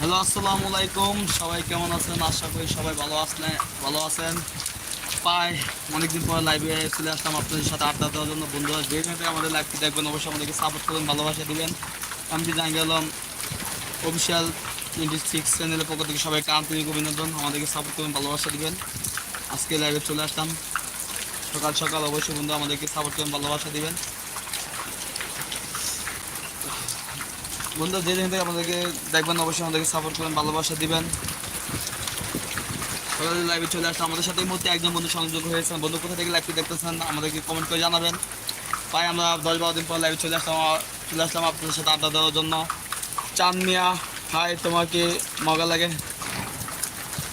Hello, আসসালামু আলাইকুম। সবাই কেমন আছেন? আশা করি সবাই ভালো আছেন ভালো আছেন। প্রায় অনেকদিন পরে লাইভে চলে আসলাম আপনাদের সাথে আড্ডা দেওয়ার জন্য। বন্ধুরা, যে থেকে আমাদের লাইভটি দেখবেন, অবশ্যই আমাদেরকে সাপোর্ট করবেন, ভালোবাসা দিবেন। আমি জানিয়ে গেলাম অফিসিয়াল টোয়েন্টি সিক্স চ্যানেলের পক্ষ থেকে সবাইকে আন্তরিক অভিনন্দন। আমাদেরকে সাপোর্ট করবেন, ভালোবাসা দিবেন। আজকে লাইভে চলে আসলাম। সকাল সকাল অবশ্যই বন্ধু আমাদেরকে সাপোর্ট করবেন, ভালোবাসা দিবেন। বন্ধু, যে যেখান থেকে আমাদেরকে দেখবেন, অবশ্যই আমাদেরকে সাপোর্ট করবেন, ভালোবাসা দিবেন। সকালে লাইভে চলে আসলাম আমাদের সাথে মুহূর্তে একজন বন্ধু সংযোগ হয়েছেন বন্ধু, কোথা থেকে লাইভটি দেখতেছেন, আমাদেরকে কমেন্ট করে জানাবেন। তাই আমরা দশ বারো দিন পর লাইভে চলে আসলাম চলে আসলাম আপনাদের সাথে আড্ডা দেওয়ার জন্য। চান মিয়া হাই তোমাকে মজা লাগে।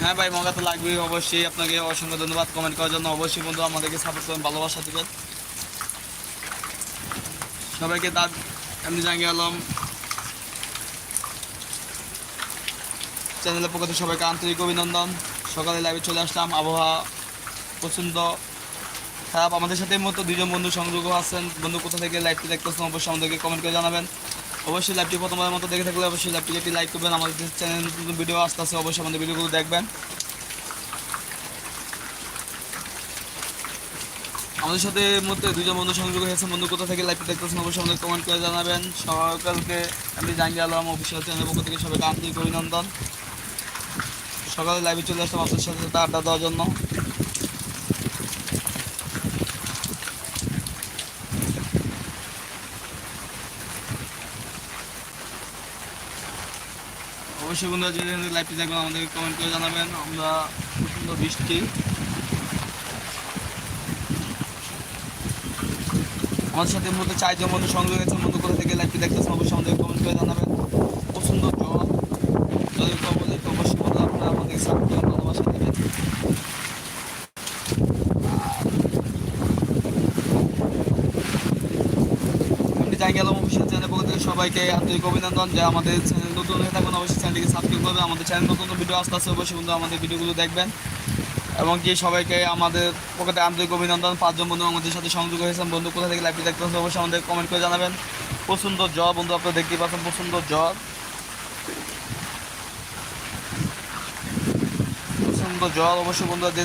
হ্যাঁ ভাই মজা তো লাগবেই, অবশ্যই। আপনাকে অসংখ্য ধন্যবাদ কমেন্ট করার জন্য। অবশ্যই বন্ধু, আমাদেরকে সাপোর্ট করবেন, ভালোবাসা দিবেন। সবাইকে তার এমনি জানিয়ে গেলাম চ্যানেলের পক্ষ থেকে সবাইকে আন্তরিক অভিনন্দন। সকালে লাইভে চলে আসলাম। আবহাওয়া প্রচণ্ড খারাপ। আমাদের সাথে মতো দুজন বন্ধু সংযোগ আছেন। বন্ধু, কোথা থেকে লাইভটি দেখতেছেন অবশ্যই আমাদেরকে কমেন্ট করে জানাবেন। অবশ্যই লাইভটি প্রথমবার মতো দেখে থাকলে অবশ্যই লাইভটিকে একটি লাইক করবেন। আমাদের চ্যানেল ভিডিও আসতে আসতে অবশ্যই আমাদের ভিডিওগুলো দেখবেন। আমাদের সাথে মধ্যে দুজন বন্ধু সংযোগ হয়েছে। বন্ধু, কোথা থেকে লাইভটি দেখতেছেন অবশ্যই আমাদের কমেন্ট করে জানাবেন। সকালকে আমি জানিয়ে গেলাম অফিসিয়াল চ্যানেলের পক্ষ থেকে সবাইকে আন্তরিক অভিনন্দন। সকালে লাইভে চলে আসলাম আপনার সাথে সাথে আড্ডা দেওয়ার জন্য। অবশ্যই বন্ধুরা যে লাইভটি দেখবেন, আমাদেরকে কমেন্ট করে জানাবেন। আমরা প্রচণ্ড বৃষ্টি। আমাদের সাথে মধ্যে চারজন বন্ধু সংযোগ হয়েছে বন্ধু কোথা থেকে লাইভটি দেখতেছেন, অবশ্যই আমাদের কমেন্ট করে জানাবেন পছন্দ জল জলের কবলে অবশ্যই বন্ধু আপনারা আমাদের সাপোর্ট করেন ভালোবাসা দেবেন আমি জানি গেলাম অবশ্যই চ্যানেল পক্ষ থেকে সবাইকে আন্তরিক অভিনন্দন। যে আমাদের চ্যানেল নতুন হয়ে থাকবেন, অবশ্যই চ্যানেলটিকে সাবস্ক্রাইব করবেন। আমাদের চ্যানেল নতুন ভিডিও আসতে আসতে অবশ্যই বন্ধু আমাদের ভিডিওগুলো দেখবেন। এবং কি সবাইকে আমাদের পকেটে আন্তরিক অভিনন্দন। পাঁচজন বন্ধু আমাদের সাথে সংযোগ হয়েছেন। বন্ধু, কোথা থেকে লাইভটি দেখতে হচ্ছে অবশ্যই আমাদের কমেন্ট করে জানাবেন। পছন্দ জ্বর, বন্ধু, আপনারা দেখতেই পাচ্ছেন পছন্দ জব পছন্দ জল অবশ্যই বন্ধুরা যে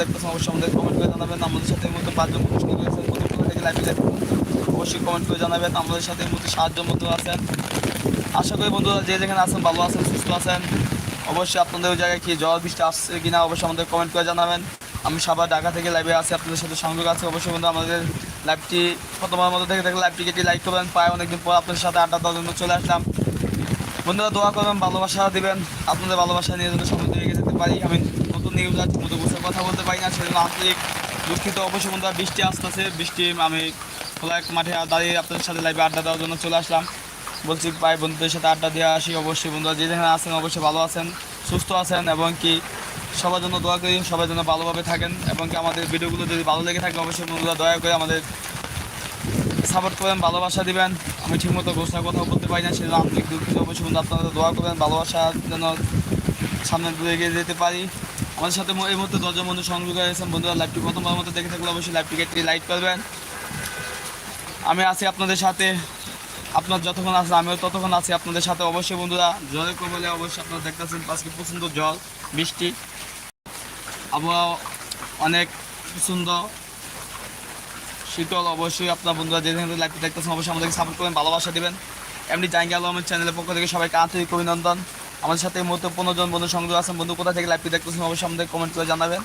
দেখতেছেন, অবশ্যই আমাদের কমেন্ট করে জানাবেন। আমাদের সাথে মধ্যে পাঁচজন বন্ধু সংযোগ হয়েছেন। থেকে লাইভটি দেখতে অবশ্যই কমেন্ট করে জানাবেন। আমাদের সাথে মধ্যে সাহায্য বন্ধু আছেন। আশা করি বন্ধুরা যে যেখানে আছেন, ভালো আছেন, সুস্থ আছেন, অবশ্যই আপনাদের ওই জায়গায় কি জল বৃষ্টি আসছে কিনা অবশ্যই আমাদের কমেন্ট করে জানাবেন। আমি সবার ঢাকা থেকে লাইভে আছি, আপনাদের সাথে সংযোগ আছে। অবশ্যই বন্ধু আমাদের লাইভটি প্রথমবার মতো দেখে থাকলে লাইভটিকে একটি লাইক করবেন। প্রায় অনেকদিন পর আপনাদের সাথে আড্ডা দেওয়ার জন্য চলে আসলাম। বন্ধুরা দোয়া করবেন, ভালোবাসা দিবেন। আপনাদের ভালোবাসা নিয়ে যেন সময় দিয়ে যেতে পারি। আমি নতুন নিউজ আছে নতুন বসে কথা বলতে পারি না, সেজন্য আন্তরিক দুঃখিত। অবশ্যই বন্ধুরা বৃষ্টি আসতেছে। বৃষ্টি আমি খোলা এক মাঠে দাঁড়িয়ে আপনাদের সাথে লাইভে আড্ডা দেওয়ার জন্য চলে আসলাম। বলছি, ভাই, বন্ধুদের সাথে আড্ডা দিয়ে আসি। অবশ্যই বন্ধুরা, যে যেখানে আছেন অবশ্যই ভালো আছেন, সুস্থ আছেন এবং কি সবার জন্য দোয়া করি সবার জন্য ভালোভাবে থাকেন এবং কি আমাদের ভিডিওগুলো যদি ভালো লেগে থাকে, অবশ্যই বন্ধুরা দয়া করে আমাদের সাপোর্ট করেন, ভালোবাসা দিবেন। আমি ঠিকমতো ঘোষণা কথা বলতে পারি না, সেজন্য আন্তরিক দুঃখিত অবশ্যই বন্ধু আপনারা দোয়া করবেন ভালোবাসা যেন সামনে দূরে এগিয়ে যেতে পারি। আমাদের সাথে এই মুহূর্তে দশজন বন্ধু সংযোগ হয়েছেন বন্ধুরা লাইভটি প্রথমবার মতো দেখে থাকলে অবশ্যই লাইভটিকে একটি লাইক করবেন। আমি আছি আপনাদের সাথে। আপনার যতক্ষণ আছে, আমিও ততক্ষণ আছি আপনাদের সাথে। অবশ্যই বন্ধুরা জলের কবলে অবশ্যই আপনারা দেখতেছেন আজকে প্রচণ্ড জল, বৃষ্টি। আবহাওয়া অনেক সুন্দর। শীতল অবশ্যই আপনার বন্ধুরা যেখানে লাইভটি দেখতেছেন, অবশ্যই আমাদেরকে সাপোর্ট করবেন, ভালোবাসা দিবেন। এমনি জাঙ্গি আলমের চ্যানেলের পক্ষ থেকে সবাইকে আন্তরিক অভিনন্দন। আমাদের সাথে মুহূর্তে পনেরো জন বন্ধু সংযোগ আছেন বন্ধু, কোথা থেকে লাইভটি দেখতেছেন, অবশ্যই আমাদের কমেন্ট করে জানাবেন।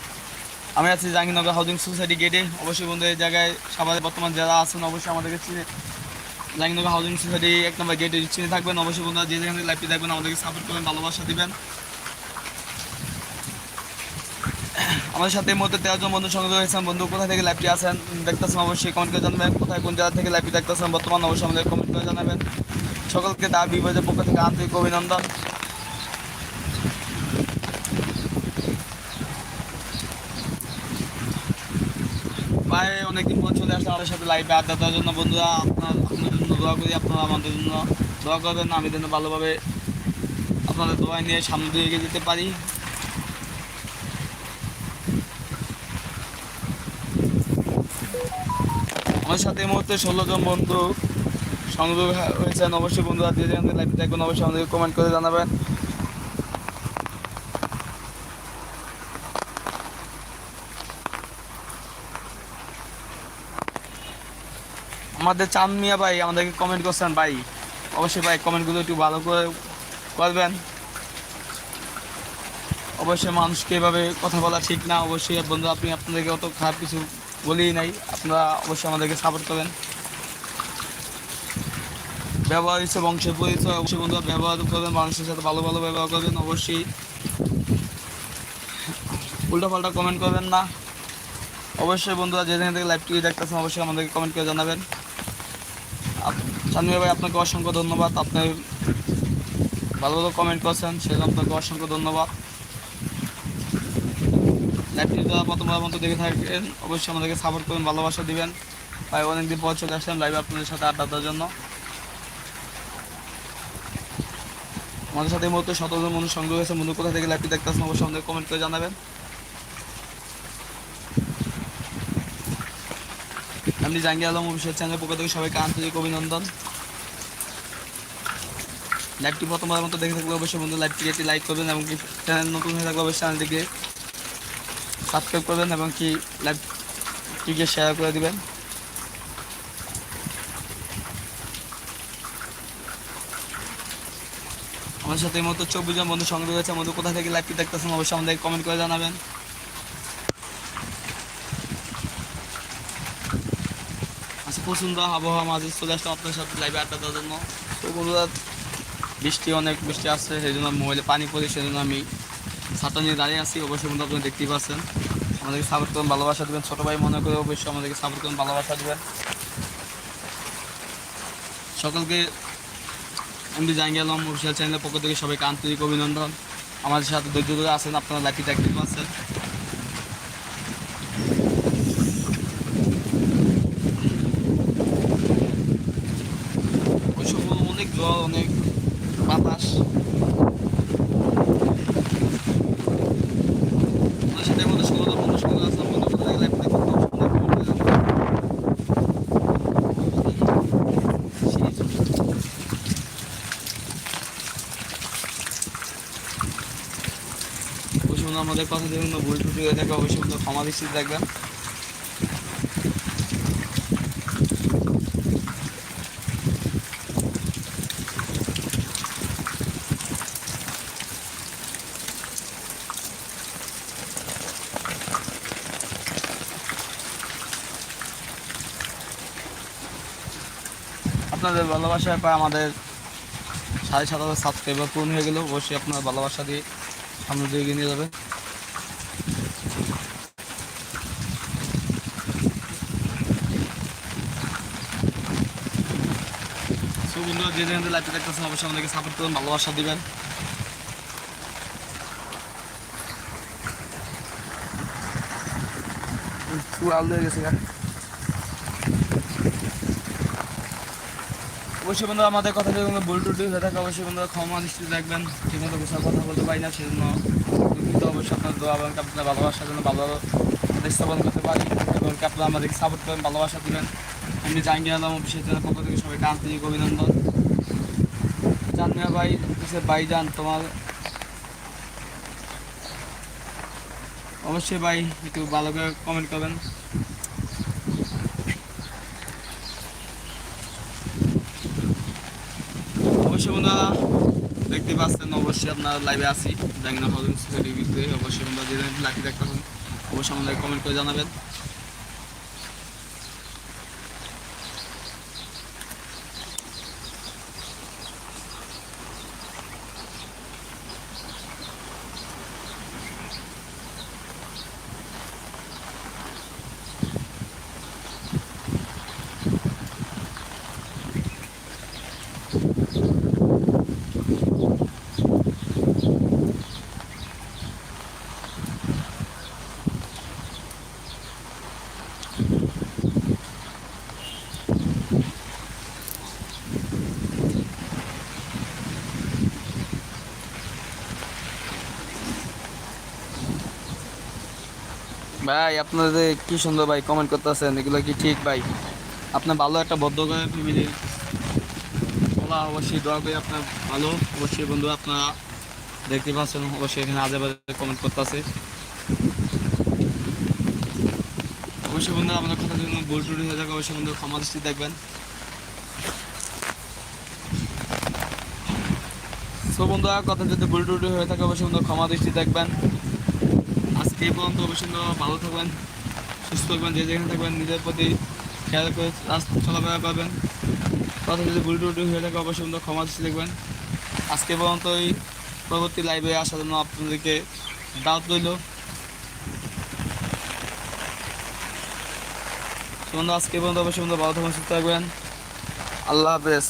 আমি আছি জাহাঙ্গীরনগর হাউজিং সোসাইটি গেটে অবশ্যই বন্ধু এই জায়গায় সবাই বর্তমান যারা আছেন, অবশ্যই আমাদেরকে চিনে জাহাঙ্গীরনগর হাউজিং সোসাইটি এক নম্বর গেটে চিনে থাকবেন। অবশ্যই বন্ধুরা যে যেখানে লাইভটি থাকবেন, আমাদেরকে সাপোর্ট করবেন, ভালোবাসা দিবেন। আমাদের সাথে এই মুহূর্তে তেরো জন বন্ধু সংযোগ হয়েছেন। বন্ধু, কোথা থেকে লাইভটি আছেন দেখতেছেন অবশ্যই কমেন্ট করে জানাবেন। কোথায়, কোন জায়গা থেকে লাইভটি দেখতেছেন বর্তমান, অবশ্যই আমাদের কমেন্ট করে জানাবেন। সকলকে তার বিভাগের পক্ষ থেকে আন্তরিক অভিনন্দন প্রায় অনেকদিন পর চলে আসলে আমাদের সাথে লাইভে আড্ডা দেওয়ার জন্য বন্ধুরা, আপনার, আপনাদের জন্য দোয়া করি, আপনারা আমাদের জন্য দোয়া করবেন। আমি যেন ভালোভাবে আপনাদের দোয়া নিয়ে সামনে দিয়ে এগিয়ে যেতে পারি। আমার সাথে এই মুহূর্তে ষোলো জন বন্ধু সংযোগ হয়েছেন। অবশ্যই বন্ধুরা, যে লাইভ দেখবেন, অবশ্যই আমাদেরকে কমেন্ট করে জানাবেন। আমাদের চাঁদ মিয়া ভাই, আমাদেরকে কমেন্ট করছেন, ভাই। অবশ্যই ভাই কমেন্টগুলো একটু ভালো করে করবেন। অবশ্যই মানুষকে এভাবে কথা বলা ঠিক না। অবশ্যই বন্ধু, আপনি আপনাদেরকে অত খারাপ কিছু বলেই নাই। আপনারা অবশ্যই আমাদেরকে সাপোর্ট করবেন। ব্যবহার হচ্ছে বংশের পরিচয়। অবশ্যই বন্ধুরা ব্যবহার করবেন, মানুষের সাথে ভালো ভালো ব্যবহার করবেন, অবশ্যই। উল্টোপাল্টা কমেন্ট করবেন না। অবশ্যই বন্ধুরা যেখান থেকে লাইভ টিভি দেখতেছেন, অবশ্যই আমাদেরকে কমেন্ট করে জানাবেন। চান্দুয়া ভাই, আপনাকে অসংখ্য ধন্যবাদ। আপনি ভালো ভালো কমেন্ট করছেন, সেজন্য আপনাকে অসংখ্য ধন্যবাদ। লাইভটি যারা প্রথমবার মতো দেখে থাকেন, অবশ্যই আমাদেরকে সাপোর্ট করবেন, ভালোবাসা দিবেন। ভাই, অনেকদিন পর চলে আসলাম লাইভে আপনাদের সাথে আড্ডা দেওয়ার জন্য। আমাদের সাথে মুহূর্তে শতজন মানুষ সংগ্রহ হয়েছে। মনু কোথা থেকে লাইভটি দেখতেছেন অবশ্যই আমাদের কমেন্ট করে জানাবেন। আমি জাঙ্গি আলম অফিসের চ্যানেল পক্ষ থেকে সবাইকে আন্তরিক অভিনন্দন। লাইভটি প্রথমবার মতো দেখে থাকলে অবশ্যই বন্ধু লাইভটিকে একটি লাইক করবেন এবং কি চ্যানেল নতুন হয়ে থাকলে অবশ্যই চ্যানেলটিকে সাবস্ক্রাইব করবেন এবং কি লাইভটিকে শেয়ার করে দিবেন। আমার সাথে এই মতো চব্বিশ জন বন্ধু সংগ্রহ হয়েছে আমাদের কোথা থেকে লাইভটি দেখতেছেন অবশ্যই আমাদের কমেন্ট করে জানাবেন। পছন্দ আবহাওয়া মাঝে চলে আসলাম আপনার সাথে লাইভে আড্ডা দেওয়ার জন্য। তো বন্ধুরা, বৃষ্টি অনেক বৃষ্টি আসছে সেই জন্য মোবাইলে পানি পড়ে, সেই জন্য আমি ছাতা নিয়ে দাঁড়িয়ে আছি। অবশ্যই বন্ধু আপনি দেখতেই পাচ্ছেন। আমাদেরকে সাপোর্ট করুন, ভালোবাসা দেবেন। ছোটো ভাই মনে করে অবশ্যই আমাদেরকে সাপোর্ট করুন, ভালোবাসা দেবেন। সকলকে এমডি জাহাঙ্গীর আলম অফিসিয়াল চ্যানেলের পক্ষ থেকে সবাইকে আন্তরিক অভিনন্দন। আমাদের সাথে ধৈর্য ধরে আছেন, আপনারা লাইভটি দেখতে পাচ্ছেন ওই সময় অনেক জল অনেক সঙ্গে আছে আমাদের কথা দেখুন ত্রুটি হয়ে থাকে অবশ্যই ক্ষমা দৃষ্টিতে দেখবেন। আপনাদের ভালোবাসায় পায় আমাদের সাড়ে সাত হাজার সাবস্ক্রাইবার পূর্ণ হয়ে গেল, অবশ্যই আপনার ভালোবাসা দিয়ে সামনে দিয়ে এগিয়ে নিয়ে যাবে। বন্ধুরা, যে যেখান থেকে দেখতেছেন, অবশ্যই আমাদেরকে সাপোর্ট করুন, ভালোবাসা দিবেন। চুল আলু হয়ে গেছে অবশ্যই বন্ধু আমাদের কথা যদি কোনো ভুল হয়ে থাকে, অবশ্যই বন্ধু ক্ষমা দৃষ্টি রাখবেন ঠিকমতো গোসা কথা বলতে পারি না, সেজন্য দুঃখিত অবশ্যই আপনার দোয়া এবং আপনার ভালোবাসার জন্য ভালো স্থাপন করতে পারি এবং আপনারা আমাদেরকে সাপোর্ট করেন ভালোবাসা দিবেন। আমি জাহাঙ্গীর আলম অফিসের জন্য পক্ষ থেকে সবাইকে আন্তরিক অভিনন্দন। জানমিয়া ভাই ভাই যান তোমার অবশ্যই ভাই, একটু ভালো করে কমেন্ট করবেন অবশ্যই বন্ধুরা, দেখতে পাচ্ছেন, অবশ্যই আপনার লাইভে আছি। অবশ্যই বন্ধুরা যে লাইভটি দেখতেছেন অবশ্যই আমাদের কমেন্ট করে জানাবেন। ভাই আপনাদের কি সুন্দর ভাই কমেন্ট করতেছেন, এগুলো কি ঠিক ভাই? আপনার ভালো একটা বদ্ধ করে ফ্যামিলি বলা অবশ্যই দোয়া করে আপনার ভালো। অবশ্যই বন্ধু, আপনারা দেখতে পাচ্ছেন, অবশ্যই এখানে আজে বাজে কমেন্ট করতেছে। অবশ্যই বন্ধু, আপনার কথার জন্য ভুল টুটি হয়ে থাকে, অবশ্যই বন্ধুরা ক্ষমা দৃষ্টি দেখবেন। সো বন্ধুরা কথা যদি ভুল টুটি হয়ে থাকে, অবশ্যই বন্ধুরা ক্ষমা দৃষ্টি দেখবেন। এই পর্যন্ত বন্ধুরা ভালো থাকবেন, সুস্থ থাকবেন, যে যেখানে থাকবেন, নিজের প্রতি খেয়াল করে রাস্তা চলাফেরা করবেন। কথা যদি ভুল টুটি হয়ে থাকে, অবশ্যই ক্ষমা দৃষ্টি দেখবেন। আজকে পর্যন্ত এই পরবর্তী লাইভে আসার জন্য আপনাদেরকে দাওয়াত রইল। বন্ধু, আজকে পর্যন্ত অবশ্যই ভালো থাকবেন, সুস্থ থাকবেন। আল্লাহ হাফেজ।